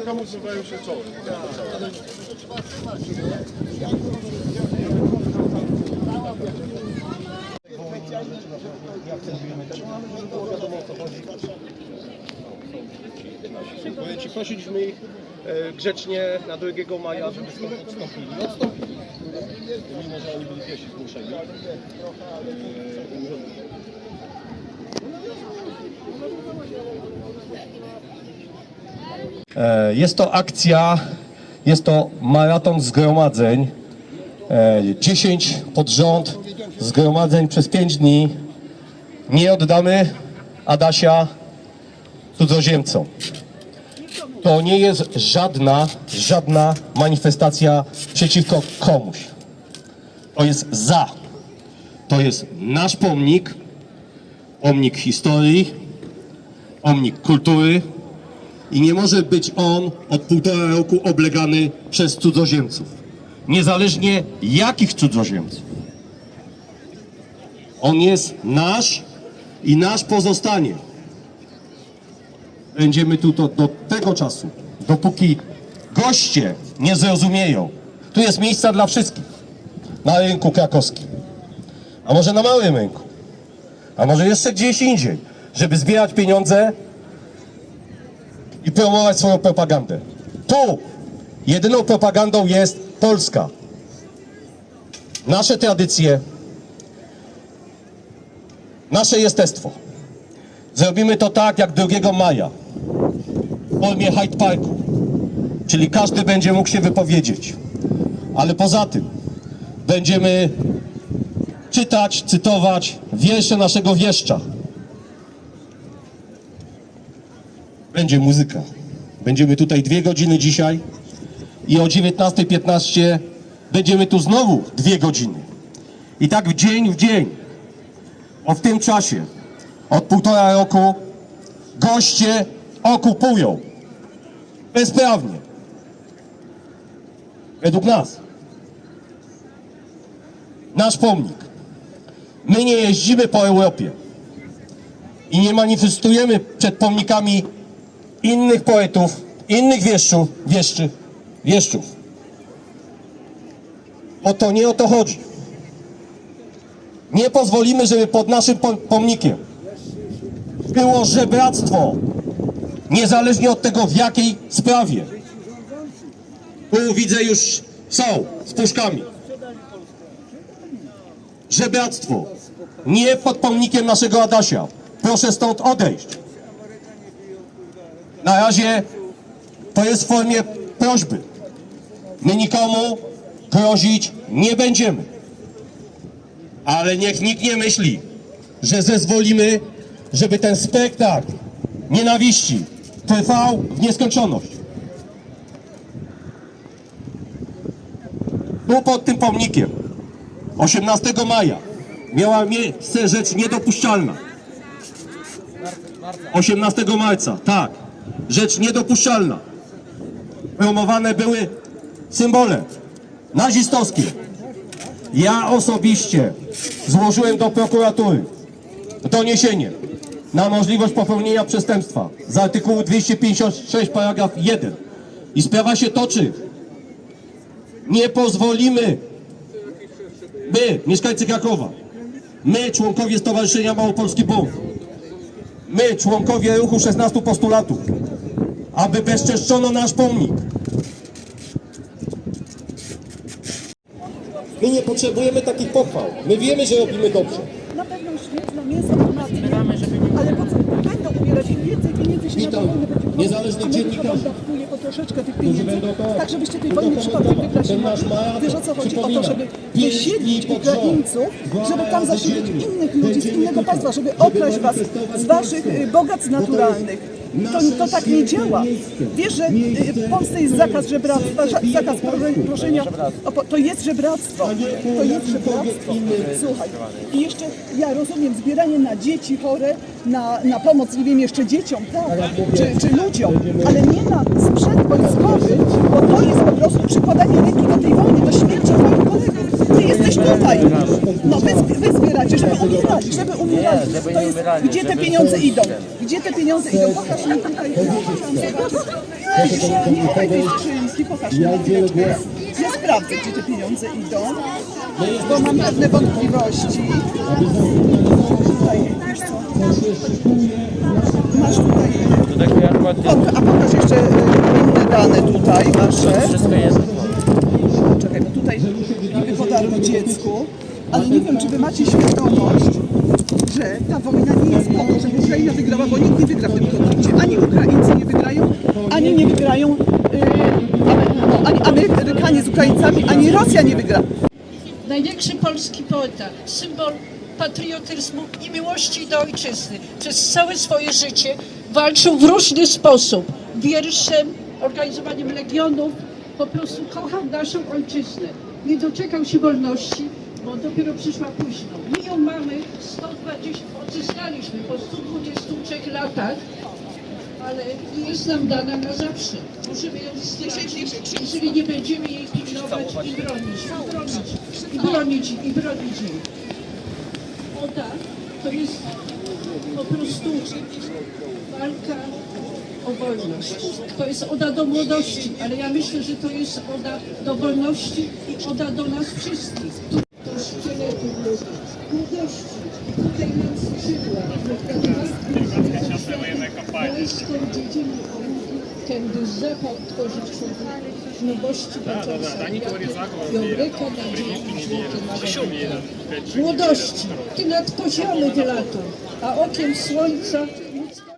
kamuflują się czołem. Powiem Ci, prosiliśmy ich e, grzecznie na 2 maja, żeby stąd odstąpili. Odstąpili. Mimo, że oni byli pierwsi zgłoszeni. E, E, Jest to akcja, jest to maraton zgromadzeń. E, 10 pod rząd zgromadzeń przez 5 dni. Nie oddamy Adasia cudzoziemcom. To nie jest żadna, żadna manifestacja przeciwko komuś. To jest za. To jest nasz pomnik, pomnik historii, pomnik kultury, i nie może być on od półtora roku oblegany przez cudzoziemców. Niezależnie jakich cudzoziemców. On jest nasz i nasz pozostanie. Będziemy tu do, do tego czasu, dopóki goście nie zrozumieją. Tu jest miejsca dla wszystkich. Na rynku krakowskim. A może na małym rynku. A może jeszcze gdzieś indziej. Żeby zbierać pieniądze i promować swoją propagandę. Tu jedyną propagandą jest Polska. Nasze tradycje, nasze jestestwo. Zrobimy to tak jak 2 maja w formie Hyde Parku, czyli każdy będzie mógł się wypowiedzieć. Ale poza tym będziemy czytać, cytować wiersze naszego wieszcza. Będzie muzyka. Będziemy tutaj dwie godziny dzisiaj i o 19.15 będziemy tu znowu dwie godziny. I tak w dzień w dzień, o w tym czasie, od półtora roku, goście okupują bezprawnie. Według nas. Nasz pomnik. My nie jeździmy po Europie i nie manifestujemy przed pomnikami innych poetów, innych wieszczów, wieszczy, wieszczów. O to nie o to chodzi. Nie pozwolimy, żeby pod naszym po- pomnikiem było żebractwo, niezależnie od tego w jakiej sprawie. Tu widzę już są z puszkami. Żebractwo. Nie pod pomnikiem naszego Adasia. Proszę stąd odejść. Na razie to jest w formie prośby. My nikomu grozić nie będziemy. Ale niech nikt nie myśli, że zezwolimy, żeby ten spektakl nienawiści trwał w nieskończoność. Tu pod tym pomnikiem 18 maja miała miejsce rzecz niedopuszczalna. 18 marca, tak. Rzecz niedopuszczalna. Promowane były symbole nazistowskie. Ja osobiście złożyłem do prokuratury doniesienie na możliwość popełnienia przestępstwa z artykułu 256 paragraf 1 i sprawa się toczy. Nie pozwolimy my, mieszkańcy Krakowa, my, członkowie Stowarzyszenia Małopolski Bunt, my, członkowie ruchu 16 postulatów, aby bezczeszczono nasz pomnik. My nie potrzebujemy takich pochwał. My wiemy, że robimy dobrze. Na pewno świetne mięso niezależnych dziennikarzy, wam brakuje po troszeczkę tych pieniędzy, tak żebyście tej wojny przypadkiem wygrać nie mogli. Wiesz o co chodzi? O to, żeby wysiedlić. Ukraińców, żeby tam zasiedlić innych ludzi z innego państwa, żeby okraść was z waszych y, bogactw Bo naturalnych. To, to tak nie działa. Wiesz, że y, w Polsce jest zakaz żebractwa, zakaz proszenia. To jest żebractwo. To jest żebractwo. Słuchaj. I jeszcze ja rozumiem zbieranie na dzieci chore, na, na pomoc, nie wiem, jeszcze dzieciom, tak, czy, czy ludziom, ale nie na sprzęt wojskowy, bo to jest po prostu przykładanie ręki do tej wojny, do śmierci moich kolegów. ty jesteś tutaj. No wy, wy umierali, żeby umierali. żeby To nie jest, umierali, gdzie te żeby pieniądze idą? Gdzie te pieniądze idą? Pokaż mi tutaj. Tutaj to jest Krzyński, pokaż mi. Ja sprawdzę, gdzie te pieniądze idą, bo mam pewne wątpliwości. Tutaj, wiesz co? Masz tutaj Pok- A pokaż jeszcze y, inne dane tutaj wasze. wszystko jest. Czekaj, bo tutaj niby podaruj dziecku, ale nie wiem, czy wy macie świadomość, że ta wojna nie jest po to, żeby Ukraina wygrała, bo nikt nie wygra w tym konflikcie. Ani Ukraińcy nie wygrają, ani nie wygrają, y, no, ani Amerykanie z Ukraińcami, ani Rosja nie wygra. największy polski poeta, symbol patriotyzmu i miłości do ojczyzny. Przez całe swoje życie walczył w różny sposób. Wierszem, organizowaniem legionów, po prostu kochał naszą ojczyznę. Nie doczekał się wolności, bo dopiero przyszła późno. My ją mamy 120, odzyskaliśmy po 123 latach, ale nie jest nam dana na zawsze. Musimy ją stracić, jeżeli nie będziemy jej pilnować i bronić, i bronić, i bronić, i bronić jej. Oda to jest po prostu walka o wolność. To jest oda do młodości, ale ja myślę, że to jest oda do wolności i oda do nas wszystkich. Tu do szkieletu młodości. Dziedzinę Tędy zapał tworzyć człowiek. Nowości patrzenia Jobryka nadziei wielkie Młodości, ty nad poziomy wylatuj, a okiem słońca